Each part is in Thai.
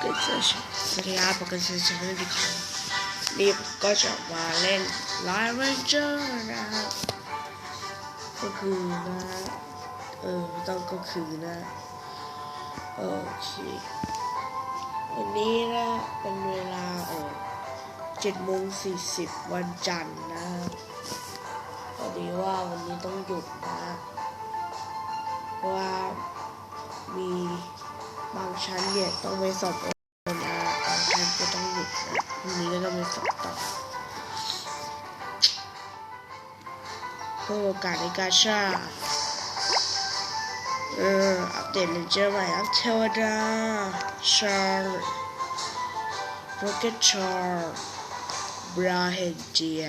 เกิดเซอร์ชสวัสดีครับผมก็คือชาแนลดิคอนนี่ก็จะมาเล่นไลฟ์เรนเจอร์นะครับก็คือนะเออต้องก็คือนะโอเควันนี้นะเป็นเวลาเออเจ็ดโมงสี่สิบวันจันทร์นะพอดีว่าวันนี้ต้องหยุดนะเพราะว่า บางชั้นเนี่ยต้องไปสอบโอนะบางชั้นก็ต้องหยุดนะพรุ่งนี้ก็ต้องไปสอบต่อเพื่อโอกาสในการชาเอออัปเดตเลนเจอร์ใหม่อัพเทวดาชาร์โรเก็ตชาร์บราเฮนเจีย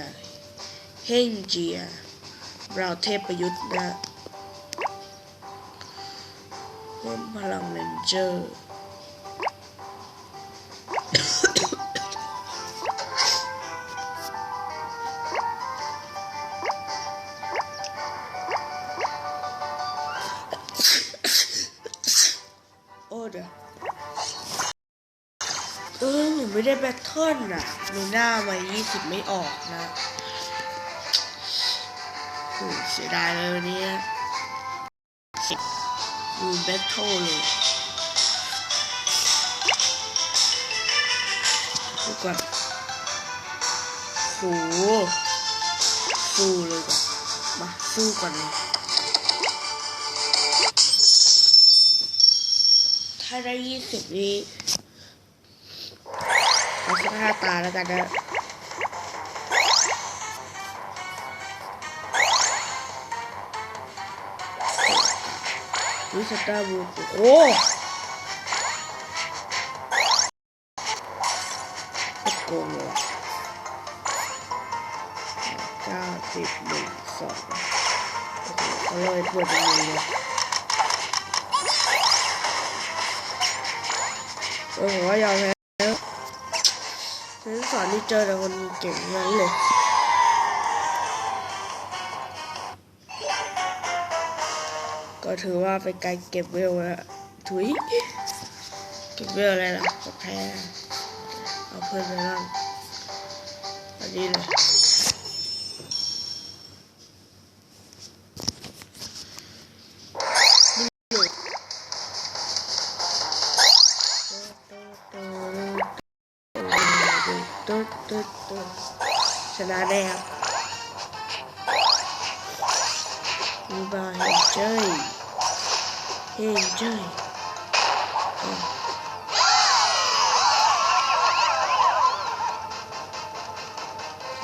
เฮนเจียบราเทพประยุทธ์นะเพิ่มพลังเลนเจอร์ โอ้เดี๋ยวเออหนูไม่ได้แบทเทิลน่ะมีหน้ามา20 ไม่ออกนะโอ้เสียดายเลยวันนี้หนูแบทเทิลเลย ดูก่อนโหสู้เลยก่อนมาสู้ก่อนเลยถ้าได้ยี่สิบนี้เอาสักห้าตาแล้วกันนะวิสตาร์บูโอ้ โกงเลยเก้าสิบหนึ่งสองอ้โหเอาเลยเปิดตรงนี้เลยโอ้โหยอมแพ้แล้วฉันสอนที่เจอแต่คนเก่งทั้งนั้นเลยก็ถือว่าเป็นการเก็บเวลแล้วถุยเก็บเวลอะไรล่ะก็แพ้ เอาเพื่อนไปบ้า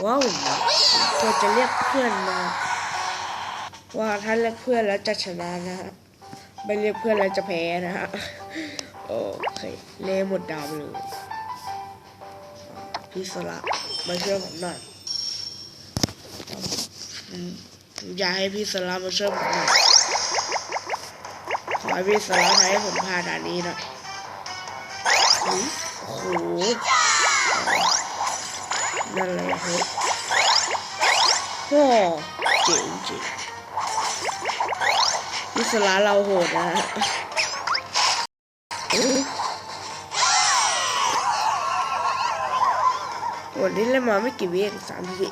ว้าวควรจะเรียกเพื่อนมา ว่าถ้าเรียกเพื่อนแล้วจะชนะนะฮะไม่เรียกเพื่อนแล้วจะแพ้นะฮะโอเคเล่หมดดาวเลยพี่สละมาช่วยผมหน่อยอยากให้พี่สลามาช่วยผมหน่อยขอให้พี่สลาให้ผมผ่านด่านนี้หน่อยอุ๊ยโอ้โห นั่นเลยเฮ้ยโอ้เจ๋งจริงพี่สลาเราโหดนะฮะอุ๊ยวันนี้เล่นมาไม่กี่วิเองสามวิ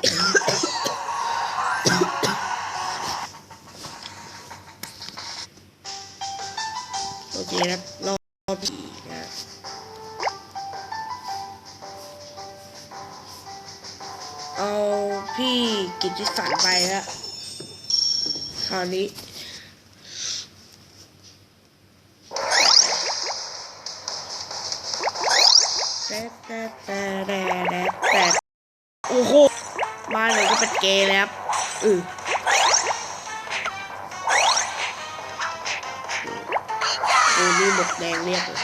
โอเคครับ กิสันไปแล้วคราวนี้แต่แต่แต่แต่แต่แต่โอ้โหมาเลยก็เป็นเกย์แล้วอือโอ้นี่หมดแดงเรียกเลย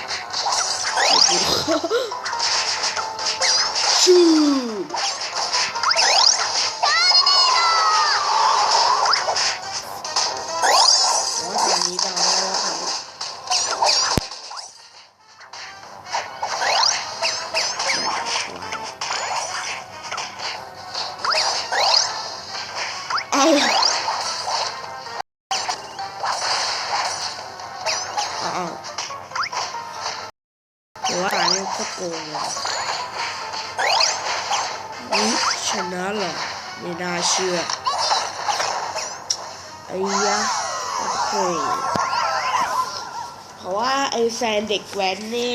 ชู ไอ้ยะโอ้โหเพราะว่าไอ้แฟนเด็กแว้นนี่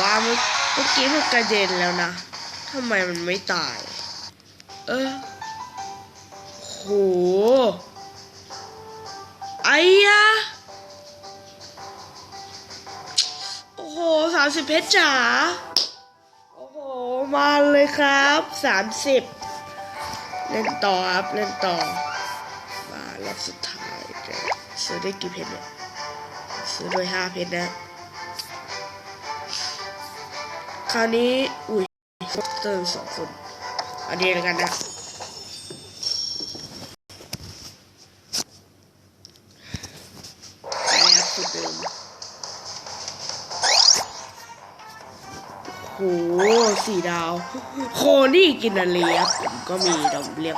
ว่าเมื่อกี้มันกระเด็นแล้วนะทำไมมันไม่ตาย เออโหไอ้ยะโอ้โหสามสิบเพชรจ๋าโอ้โห มาเลยครับสามสิบเล่นต่อครับ เล่นต่อ รอบสุดท้ายจะซื้อได้กี่เพชรเนี่ยซื้อด้วยห้าเพชรนะ คราวนี้ อุ้ยเติมสองคน อันนี้แล้วกันนะไปแล้วสุดเดิมโหสี่ดาว โคนี่กินอะไรครับผมก็มีดอกเรียก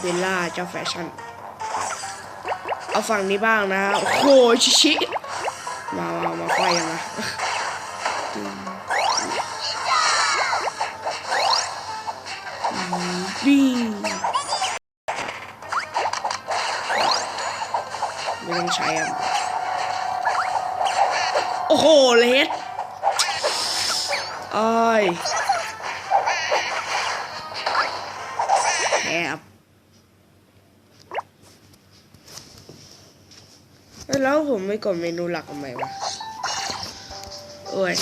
เบลล่าเจ้าแฟชั่น เอาฝั่งนี้บ้างนะโอ้โหชิชิ มามามาไฟยังนะตึ้งอืมปิ้งไม่ต้องใช้อะโอ้โห เลสอ้อยแอบ แล้วผมไม่กดเมนูหลักทำไมวะโอ้ย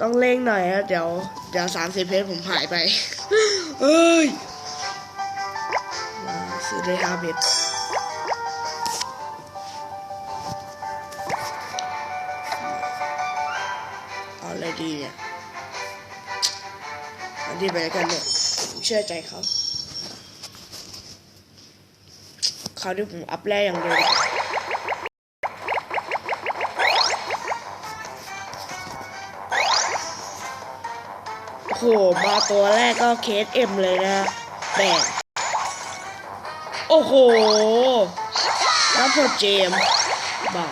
ต้องเร่งหน่อยนะเดี๋ยว เดี๋ยวสามสิบเพจผมหายไป เอ้ยมาซื้อได้ห้าเพจเอาอะไรดีเนี่ยอันนี้ไปแล้วกันเนี่ยผมเชื่อใจเขาเขาที่ผมอัพแรกอย่างเดียว โอ้โหมาตัวแรกก็เคสเอ็มเลยนะแบกโอ้โหแล้วพอเจมส์บ้า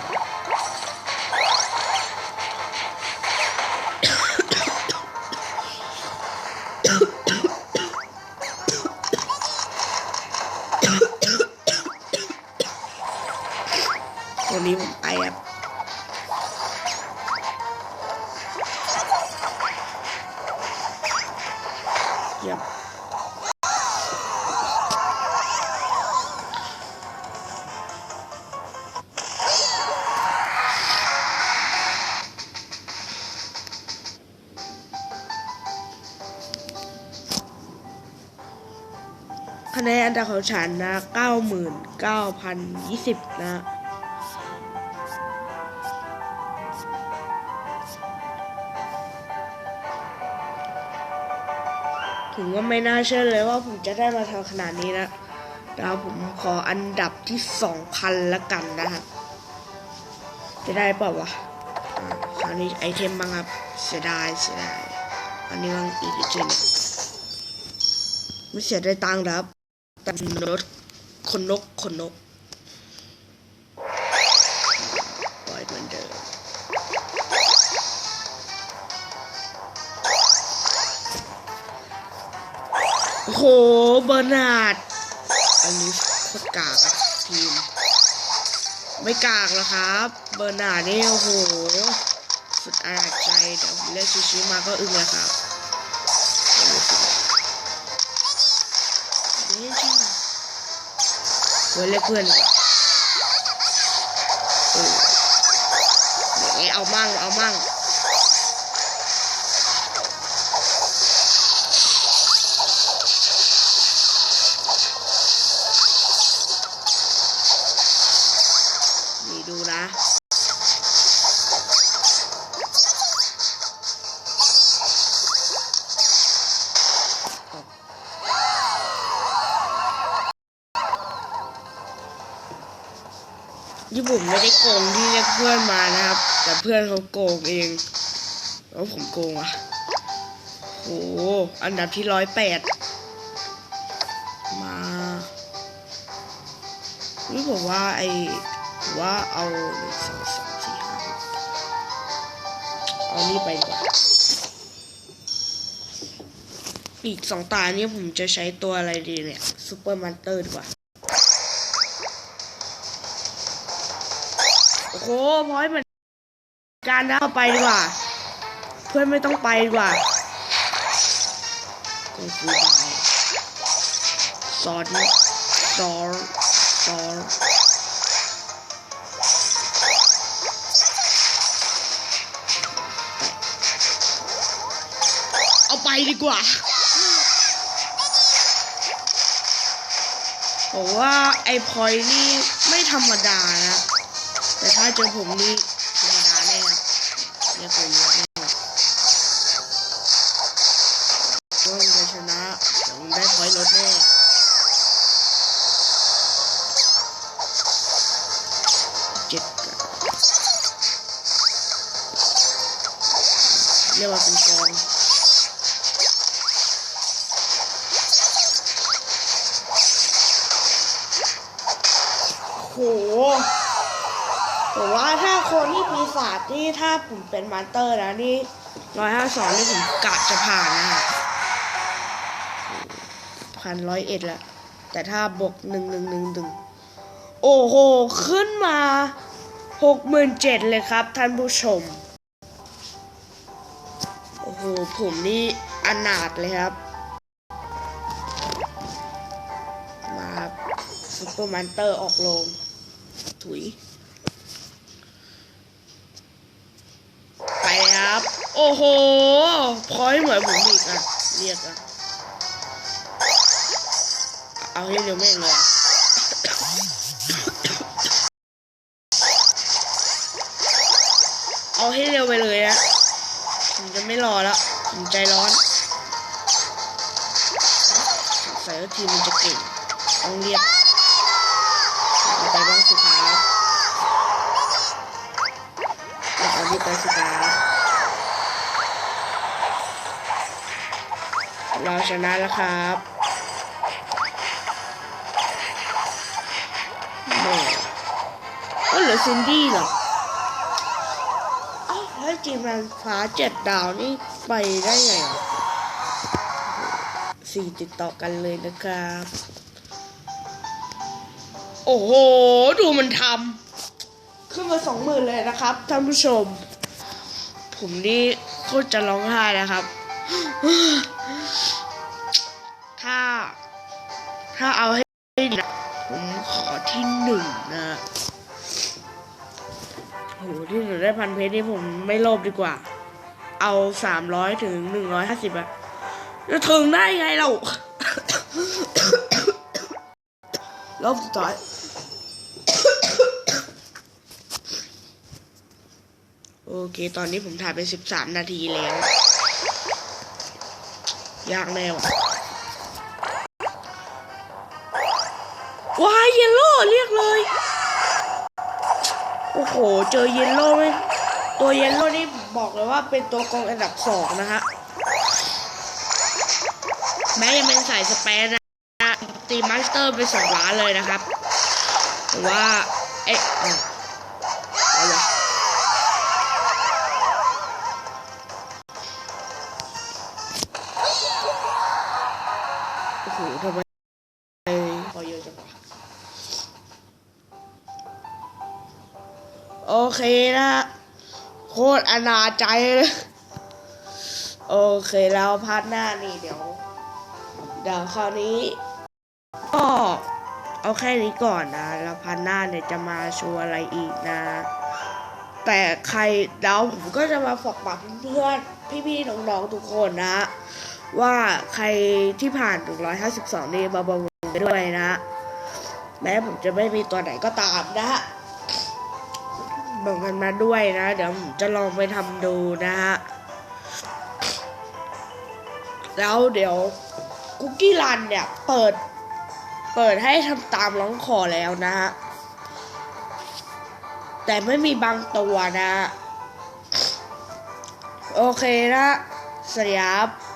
คะแนนอันดับของฉันนะ99,020นะถึงว่าไม่น่าเชื่อเลยว่าผมจะได้มาทำขนาดนี้นะแล้วผมขออันดับที่สองพันละกันนะครับจะได้เปล่าวะอ่าคราวนี้ไอเทมบ้างครับเสียดายเสียดายอันนี้บ้างอีกอีกทีหนึงไม่เสียได้ตังค์ครับ แต่รถคนนกคนนกปล่อยเหมือนเดิมโหเบอร์นาดอันนี้โคตรกากอะทีม ไม่กากหรอครับ เบอร์นาดนี่โอ้โห สุดอาณาจใจเดี๋ยวผมเรียชิชิมาก็อึ้งแล้วครับ ว้เรียกเพื่อนดีกว่าเอามั่งเอามั่ง ญี่ปุ่นไม่ได้โกงที่เรียกเพื่อนมานะครับ แต่เพื่อนเขาโกงเองแล้วผมโกงอะโหอันดับที่ร้อยแปดมานี่ผมว่าไอว่าเอาหนึ่งสองสามเอานี่ไปดีกว่าอีกสองตานี้ผมจะใช้ตัวอะไรดีเนี่ยซูเปอร์มันเตอร์ดีกว่า โอ้โหพอยเหมือนการนะเอาไปดีกว่า เพื่อนไม่ต้องไปดีกว่ากูฟูบายสอนสอนสอนเอาไปดีกว่าผมว่าไอ้พอยนี่ไม่ธรรมดานะ แต่ถ้าเจอผมนี่ธรรมดาแน่ครับเรียกผมเยอะแน่ว่าผมจะชนะผมได้พอยต์ลดแน่เจ็ดกะเรียกว่าเป็นกองโห ผมว่าถ้าคนที่ปีศาจนี่ถ้าผมเป็นมาสเตอร์นะนี่ร้อยห้าสองนี่ผมกะจะผ่านนะฮะพันร้อยเอ็ดละแต่ถ้าบวกหนึ่งหนึ่งหนึ่งหนึ่งโอ้โห ขึ้นมาหกหมื่นเจ็ดเลยครับท่านผู้ชม โอ้โห ผมนี่อนาถเลยครับ มาครับซูเปอร์มันเตอร์ออกลงถุย ไปครับ โอ้โห พอยเหมือนผมอีกอะ เรียกอะ เอาให้เร็วแม่งเลยเอาให้เร็วไปเลยอะผมจะไม่รอแล้ว ผมใจร้อน ใส่ว่าทีมมันจะเก่งต้องเรียก ชนะแล้วครับแม่ก็เหลือซินดี้เหรออ้าวแล้วจีมันฟ้าเจ็ดดาวนี่ไปได้ไงอะสี่ติดต่อกันเลยนะครับ โอ้โห ดูมันทำขึ้นมาสองหมื่นเลยนะครับท่านผู้ชม ผมนี่โคตรจะร้องไห้นะครับ ถ้าเอาให้ดีนะผมขอที่หนึ่งนะโหที่หนึ่งได้พันเพชรนี่ผมไม่โลภดีกว่า เอาสามร้อยถึงหนึ่งร้อยห้าสิบอะจะถึงได้ไงเรารอบสุดท้ายโอเค ตอนนี้ผมถ่ายไปสิบสามนาทีแล้ว ยากแน่ว่ะ อ้โห เจอเยลโล่ไหมตัวเยลโล่นี่บอกเลยว่าเป็นตัวกองอันดับสองนะฮะ แม้ยังเป็นสายสเปนนะตีมาสเตอร์ไปสองล้านเลยนะครับ แต่ว่า เอ๊ะ โอเคนะ โคตรอนาจใจเลยโอเคแล้วพาร์ทหน้านี่เดี๋ยว เดี๋ยวคราวนี้ ก็เอาแค่นี้ก่อนนะ แล้วพาร์ทหน้าเนี่ยจะมาโชว์อะไรอีกนะ แต่ใครเดาผมก็จะมาฝากปากเพื่อนๆพี่ๆน้องๆทุกคนนะ ว่าใครที่ผ่าน152 นี่มาบอกผมด้วยนะ แม้ผมจะไม่มีตัวไหนก็ตามนะ บอกกันมาด้วยนะ เดี๋ยวผมจะลองไปทำดูนะฮะ แล้วเดี๋ยวคุกกี้รันเนี่ย เปิด เปิดให้ทำตามร้องขอแล้วนะฮะ แต่ไม่มีบางตัวนะ โอเคนะสวัสดีครับ